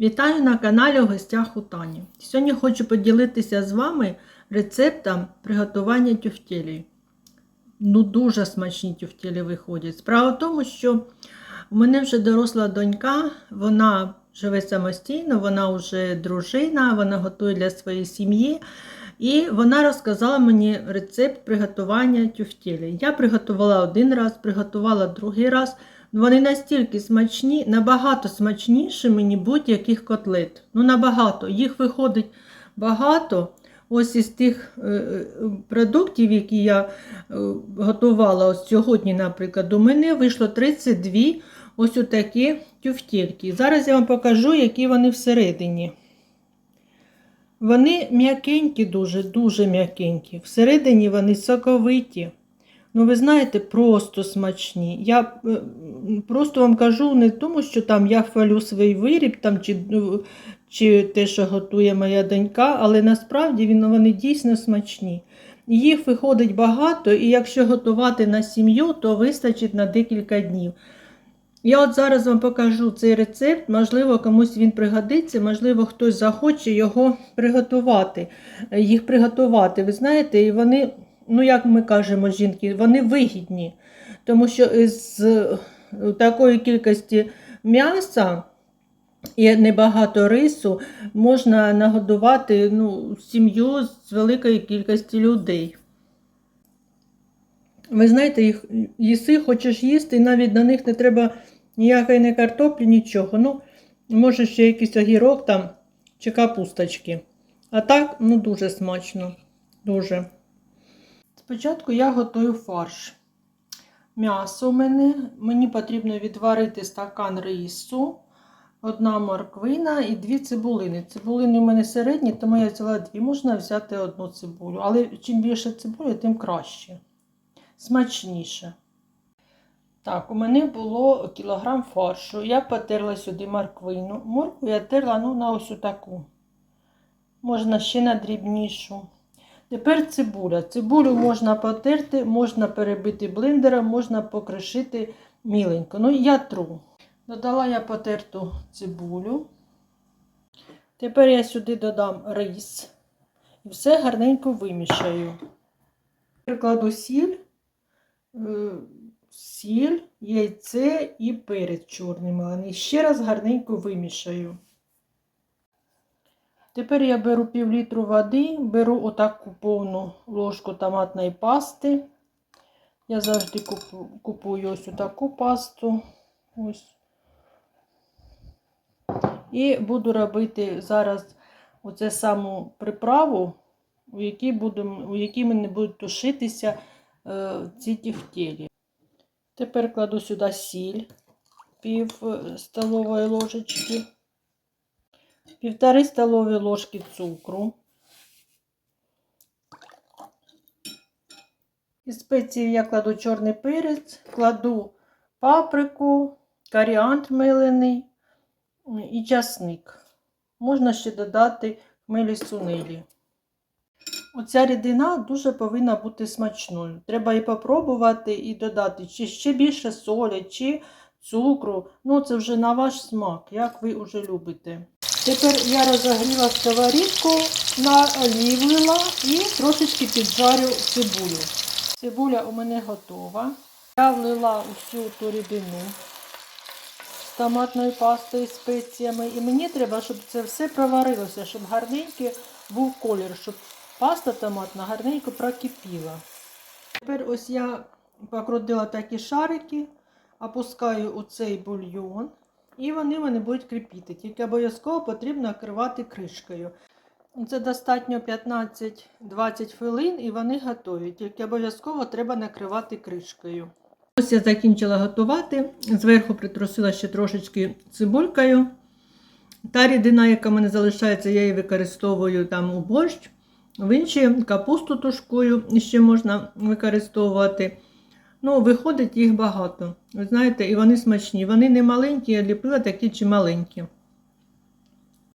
Вітаю на каналі у гостях у Тані. Сьогодні хочу поділитися з вами рецептом приготування тюфтелі. Ну, дуже смачні тюфтелі виходять. Справа в тому, що у мене вже доросла донька, вона живе самостійно, вона вже дружина, вона готує для своєї сім'ї. І вона розказала мені рецепт приготування тюфтелі. Я приготувала один раз, приготувала другий раз. Вони настільки смачні, набагато смачніші мені будь-яких котлет. Ну, набагато. Їх виходить багато. Ось із тих е, е, продуктів, які я е, готувала ось сьогодні, наприклад, у мене вийшло 32 ось такі тюфтельки. Зараз я вам покажу, які вони всередині. Вони м'якенькі, дуже, дуже м'якенькі. Всередині вони соковиті. Ну, ви знаєте, просто смачні. Я е, просто вам кажу не тому, що там я хвалю свій виріб там, чи, ну, чи те, що готує моя донька, але насправді він, вони дійсно смачні. Їх виходить багато, і якщо готувати на сім'ю, то вистачить на декілька днів. Я от зараз вам покажу цей рецепт, можливо, комусь він пригодиться, можливо, хтось захоче його приготувати, їх приготувати. Ви знаєте, і вони ну як ми кажемо, жінки, вони вигідні. Тому що з такої кількості м'яса і небагато рису можна нагодувати ну, сім'ю з великої кількості людей. Ви знаєте, їх їси, хочеш їсти, і навіть на них не треба ніякої не картоплі, нічого. Ну, може ще якийсь огірок там чи капусточки. А так, ну, дуже смачно. Дуже. Спочатку я готую фарш. М'ясо у мене. Мені потрібно відварити стакан рису, одна морквина і дві цибулини. Цибулини у мене середні, тому я взяла дві. Можна взяти одну цибулю. Але чим більше цибулі, тим краще. Смачніше. Так, у мене було кілограм фаршу. Я потерла сюди морквину. Моркву я терла ну, на ось таку. Можна ще на дрібнішу. Тепер цибуля. Цибулю можна потерти, можна перебити блендером, можна покришити міленько. Ну, я тру. Додала я потерту цибулю. Тепер я сюди додам рис і все гарненько вимішаю. Прикладу сіль, е, сіль, яйце і перець чорний мелений. Ще раз гарненько вимішаю. Тепер я беру пів літру води, беру отаку повну ложку томатної пасти. Я завжди купую ось таку пасту. Ось. І буду робити зараз оце саму приправу, у якій, будемо, у якій мене будуть тушитися е, ці тівтєлі. Тепер кладу сюди сіль, пів столової ложечки півтори столові ложки цукру. Із спеції я кладу чорний перець, кладу паприку, коріандр мелений і часник. Можна ще додати хмелі сунелі. Оця рідина дуже повинна бути смачною. Треба і попробувати і додати чи ще більше солі, чи цукру. Ну, це вже на ваш смак, як ви вже любите. Тепер я розогріла сковорідку, наолівлила і трошечки піджарю цибулю. Цибуля у мене готова. Я влила усю ту рідину з томатною пастою, спеціями. І мені треба, щоб це все проварилося, щоб гарненький був колір, щоб паста томатна гарненько прокипіла. Тепер ось я покрутила такі шарики, опускаю у цей бульйон. І вони вони будуть кріпіти. Тільки обов'язково потрібно накривати кришкою. Це достатньо 15-20 хвилин і вони готові. Тільки обов'язково треба накривати кришкою. Ось я закінчила готувати. Зверху притрусила ще трошечки цибулькою. Та рідина, яка мене залишається, я її використовую там у борщ. В інші капусту тушкою ще можна використовувати. Ну, виходить їх багато. Ви знаєте, і вони смачні. Вони не маленькі, я ліпила такі чи маленькі.